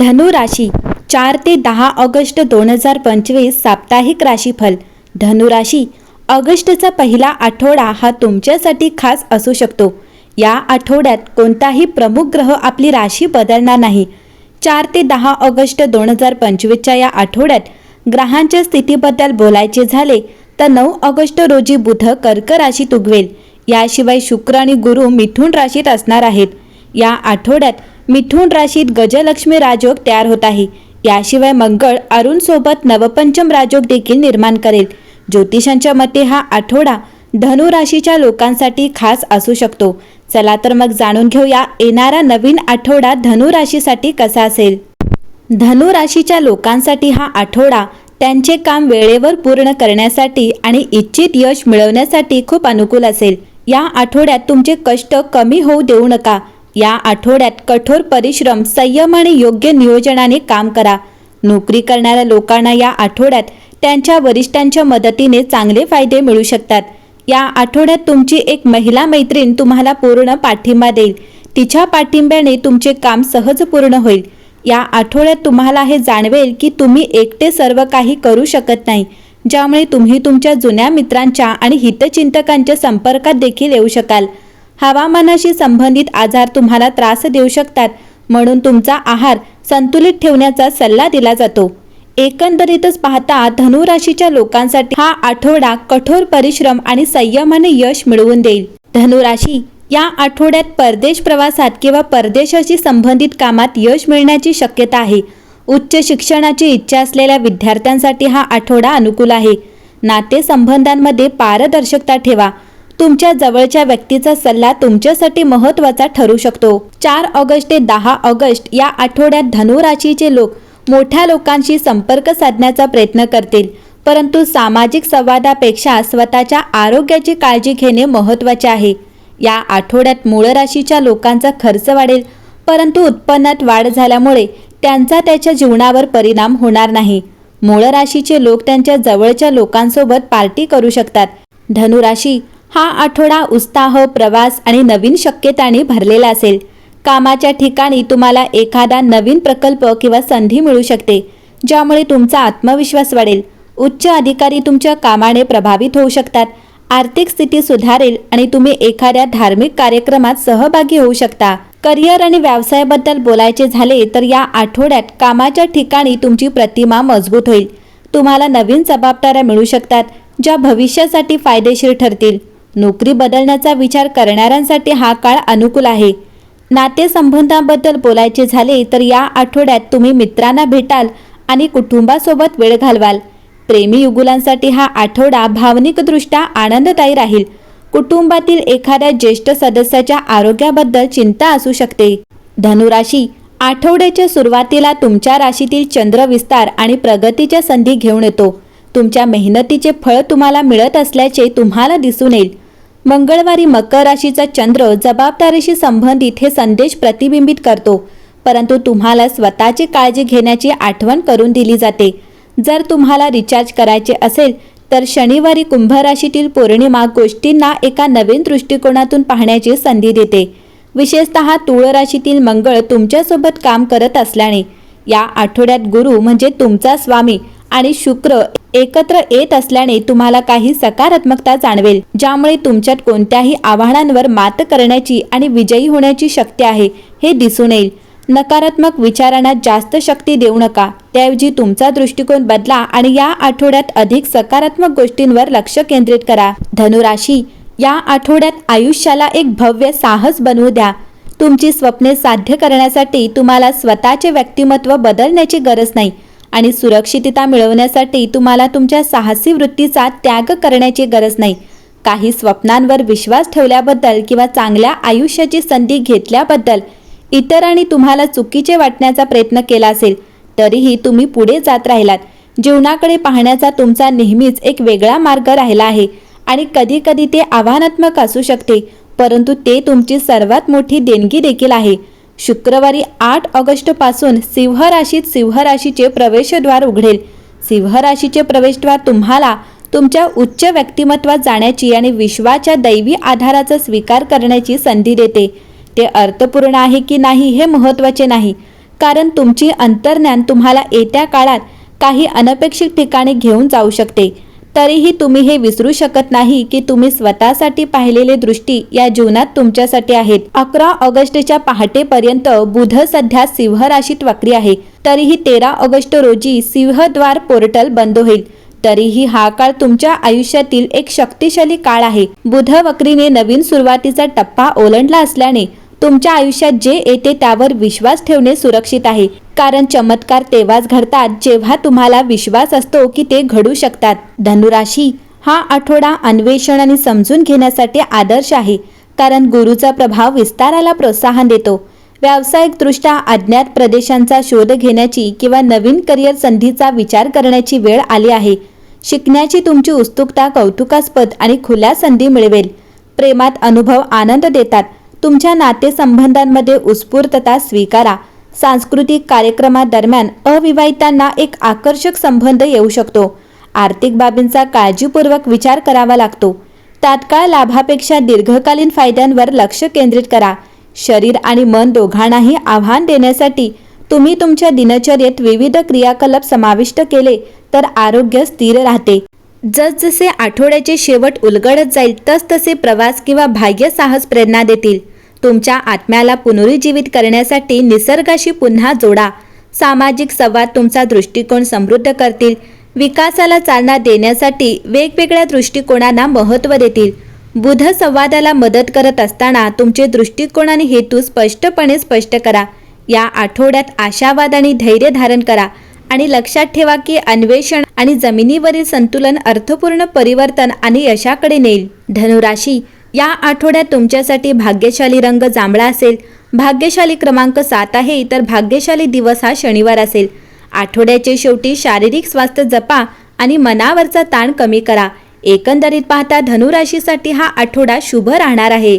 धनु राशी चार ते दहा ऑगस्ट दोन हजार पंचवीस साप्ताहिक राशीफल. धनुराशी ऑगस्टचा पहिला आठवडा हा तुमच्यासाठी खास असू शकतो. या आठवड्यात कोणताही प्रमुख ग्रह आपली राशी बदलणार नाही. चार ते दहा ऑगस्ट दोन हजार पंचवीसच्या या आठवड्यात ग्रहांच्या स्थितीबद्दल बोलायचे झाले तर नऊ ऑगस्ट रोजी बुध कर्क राशीत उगवेल याशिवाय शुक्र आणि गुरु मिथुन राशीत असणार आहेत. या आठवड्यात मिथुन राशीत गजलक्ष्मी राजयोग तयार होत आहे. याशिवाय मंगळ अरुणसोबत नवपंचम राजयोग देखील निर्माण करेल. ज्योतिषांच्या मते हा आठवडा धनु राशीच्या लोकांसाठी खास असू शकतो. चला तर मग जाणून घेऊया येणारा नवीन आठवडा धनु राशीसाठी कसा असेल. धनु राशीच्या लोकांसाठी हा आठवडा त्यांचे काम वेळेवर पूर्ण करण्यासाठी आणि इच्छित यश मिळवण्यासाठी खूप अनुकूल असेल. या आठवड्यात तुमचे कष्ट कमी होऊ देऊ नका. या आठवड्यात कठोर परिश्रम संयम आणि योग्य नियोजनाने काम करा. नोकरी करणाऱ्या लोकांना या आठवड्यात त्यांच्या वरिष्ठांच्या मदतीने चांगले फायदे मिळू शकतात. या आठवड्यात तुमची एक महिला मैत्रीण तुम्हाला पूर्ण पाठिंबा देईल. तिच्या पाठिंब्याने तुमचे काम सहज पूर्ण होईल. या आठवड्यात तुम्हाला हे जाणवेल की तुम्ही एकटे सर्व काही करू शकत नाही ज्यामुळे तुम्ही तुमच्या जुन्या मित्रांच्या आणि हितचिंतकांच्या संपर्कात देखील येऊ शकाल. हवामानाशी संबंधित आजार तुम्हाला त्रास देऊ शकतात. म्हणून तुमचा आहार संतुलित ठेवण्याचा सल्ला दिला जातो. एकंदरीतच पाहता धनुराशीच्या लोकांसाठी हा आठवडा कठोर परिश्रम आणि संयमाने यश मिळवून देईल. धनुराशी या आठवड्यात परदेश प्रवासात किंवा परदेशाशी संबंधित कामात यश मिळण्याची शक्यता आहे. उच्च शिक्षणाची इच्छा असलेल्या विद्यार्थ्यांसाठी हा आठवडा अनुकूल आहे. नातेसंबंधांमध्ये पारदर्शकता ठेवा. तुमच्या जवळच्या व्यक्तीचा सल्ला तुमच्यासाठी महत्त्वाचा ठरू शकतो. चार ऑगस्ट ते दहा ऑगस्ट या आठवड्यात धनुराशीचे लोक मोठ्या लोकांशी संपर्क साधण्याचा प्रयत्न करतील. परंतु सामाजिक संवादापेक्षा स्वतःच्या आरोग्याची काळजी घेणे महत्त्वाचे आहे. या आठवड्यात मूळ राशीच्या लोकांचा खर्च वाढेल परंतु उत्पन्नात वाढ झाल्यामुळे त्यांचा त्याच्या जीवनावर परिणाम होणार नाही. मूळ राशीचे लोक त्यांच्या जवळच्या लोकांसोबत पार्टी करू शकतात. धनुराशी हा आठवडा उत्साह प्रवास आणि नवीन शक्यतांनी भरलेला असेल. कामाच्या ठिकाणी तुम्हाला एखादा नवीन प्रकल्प किंवा संधी मिळू शकते ज्यामुळे तुमचा आत्मविश्वास वाढेल. उच्च अधिकारी तुमच्या कामाने प्रभावित होऊ शकतात आर्थिक स्थिती सुधारेल आणि तुम्ही एखाद्या धार्मिक कार्यक्रमात सहभागी होऊ शकता. करिअर आणि व्यवसायाबद्दल बोलायचे झाले तर या आठवड्यात कामाच्या ठिकाणी तुमची प्रतिमा मजबूत होईल. तुम्हाला नवीन जबाबदाऱ्या मिळू शकतात ज्या भविष्यासाठी फायदेशीर ठरतील. नोकरी बदलण्याचा विचार करणाऱ्यांसाठी हा काळ अनुकूल आहे. नातेसंबंधांबद्दल बोलायचे झाले तर या आठवड्यात तुम्ही मित्रांना भेटाल आणि कुटुंबासोबत वेळ घालवाल. प्रेमी युगुलांसाठी हा आठवडा भावनिकदृष्ट्या आनंददायी राहील. कुटुंबातील एखाद्या ज्येष्ठ सदस्याच्या आरोग्याबद्दल चिंता असू शकते. धनुराशी आठवड्याच्या सुरुवातीला तुमच्या राशीतील चंद्र विस्तार आणि प्रगतीच्या संधी घेऊन येतो. तुमच्या मेहनतीचे फळ तुम्हाला मिळत असल्याचे तुम्हाला दिसून येईल. मंगळवारी मकर राशीचा चंद्र जबाबदारीशी संबंधित हे संदेश प्रतिबिंबित करतो. परंतु तुम्हाला स्वतःची काळजी घेण्याची आठवण करून दिली जाते. जर तुम्हाला रिचार्ज करायचे असेल तर शनिवारी कुंभ राशीतील पौर्णिमा गोष्टींना एका नवीन दृष्टिकोनातून पाहण्याची संधी देते. विशेषतः तुळ राशीतील मंगळ तुमच्यासोबत काम करत असल्याने या आठवड्यात गुरु म्हणजे तुमचा स्वामी आणि शुक्र एकत्र येत असल्याने तुम्हाला काही सकारात्मकता जाणवेल ज्यामुळे तुमच्यात कोणत्याही आव्हानांवर मात करण्याची आणि विजयी होण्याची शक्ती आहे हे दिसून येईल. नकारात्मक विचारांना जास्त शक्ती देऊ नका. त्याऐवजी तुमचा दृष्टिकोन बदला आणि या आठवड्यात अधिक सकारात्मक गोष्टींवर लक्ष केंद्रित करा. धनुराशी या आठवड्यात आयुष्याला एक भव्य साहस बनवू द्या. तुमची स्वप्ने साध्य करण्यासाठी तुम्हाला स्वतःचे व्यक्तिमत्व बदलण्याची गरज नाही. आणि सुरक्षितता मिळवण्यासाठी तुम्हाला तुमच्या साहसी वृत्तीचा त्याग करण्याची गरज नाही. काही स्वप्नांवर विश्वास ठेवल्याबद्दल किंवा चांगल्या आयुष्याची संधी घेतल्याबद्दल इतरांनी तुम्हाला चुकीचे वाटण्याचा प्रयत्न केला असेल तरीही तुम्ही पुढे जात राहिलात. जीवनाकडे पाहण्याचा तुमचा नेहमीच एक वेगळा मार्ग राहिला आहे आणि कधीकधी ते आव्हानात्मक असू शकते परंतु ते तुमची सर्वात मोठी देणगी देखील आहे. शुक्रवारी आठ ऑगस्टपासून सिंह राशीत सिंह राशीचे प्रवेशद्वार उघडेल. सिंह राशीचे प्रवेशद्वार तुम्हाला तुमच्या उच्च व्यक्तिमत्वात जाण्याची आणि विश्वाच्या दैवी आधाराचा स्वीकार करण्याची संधी देते. ते अर्थपूर्ण आहे की नाही हे महत्त्वाचे नाही. कारण तुमची अंतर्ज्ञान तुम्हाला येत्या काळात काही अनपेक्षित ठिकाणी घेऊन जाऊ शकते. तरीही तुम्ही हे विसरू शकत नाही की तुम्ही स्वतःसाठी पाहिलेले दृष्टी या जीवनात तुमच्यासाठी आहेत. अकरा ऑगस्टच्या पहाटेपर्यंत बुध सध्या सिंह राशीत वक्री आहे. तरीही तेरा ऑगस्ट रोजी सिंहद्वार पोर्टल बंद होईल. तरीही हा काळ तुमच्या आयुष्यातील एक शक्तिशाली काळ आहे. बुध वक्रीने नवीन सुरुवातीचा टप्पा ओलांडला असल्याने तुमच्या आयुष्यात जे येते त्यावर विश्वास ठेवणे सुरक्षित आहे. कारण चमत्कार तेव्हाच घडतात जेव्हा तुम्हाला विश्वास असतो की ते घडू शकतात. धनुराशी हा आठवडा अन्वेषण आणि समजून घेण्यासाठी आदर्श आहे कारण गुरुचा प्रभाव विस्ताराला प्रोत्साहन देतो. व्यावसायिकदृष्ट्या अज्ञात प्रदेशांचा शोध घेण्याची किंवा नवीन करिअर संधीचा विचार करण्याची वेळ आली आहे. शिकण्याची तुमची उत्सुकता कौतुकास्पद आणि खुल्या संधी मिळवेल. प्रेमात अनुभव आनंद देतात. तुमच्या नातेसंबंधांमध्ये उत्स्फूर्तता स्वीकारा. सांस्कृतिक कार्यक्रमादरम्यान अविवाहितांना एक आकर्षक संबंध येऊ शकतो. आर्थिक बाबींचा काळजीपूर्वक विचार करावा लागतो. तात्काळ लाभापेक्षा दीर्घकालीन फायद्यांवर लक्ष केंद्रित करा. शरीर आणि मन दोघांनाही आव्हान देण्यासाठी तुम्ही तुमच्या दिनचर्येत विविध क्रियाकलाप समाविष्ट केले तर आरोग्य स्थिर राहते. जसजसे आठवड्याचे शेवट उलगडत जाईल तसतसे प्रवास किंवा बाह्य साहस प्रेरणा देतील. तुमच्या आत्म्याला पुनरुज्जीवित करण्यासाठी निसर्गाशी पुन्हा जोडा. सामाजिक संवाद तुमचा दृष्टिकोन समृद्ध करतील. विकासाला चालना देण्यासाठी वेगवेगळ्या दृष्टिकोनांना महत्त्व देतील. बुध संवादाला मदत करत असताना तुमचे दृष्टिकोन आणि हेतू स्पष्टपणे स्पष्ट करा. या आठवड्यात आशावाद आणि धैर्य धारण करा आणि लक्षात ठेवा की अन्वेषण आणि जमिनीवरील संतुलन अर्थपूर्ण परिवर्तन आणि यशाकडे नेईल. धनुराशी या आठवड्यात तुमच्यासाठी भाग्यशाली रंग जांभळा असेल. भाग्यशाली क्रमांक सात आहे तर भाग्यशाली दिवस हा शनिवार असेल. आठवड्याचे शेवटी शारीरिक स्वास्थ्य जपा आणि मनावरचा ताण कमी करा. एकंदरीत पाहता धनुराशीसाठी हा आठवडा शुभ राहणार आहे.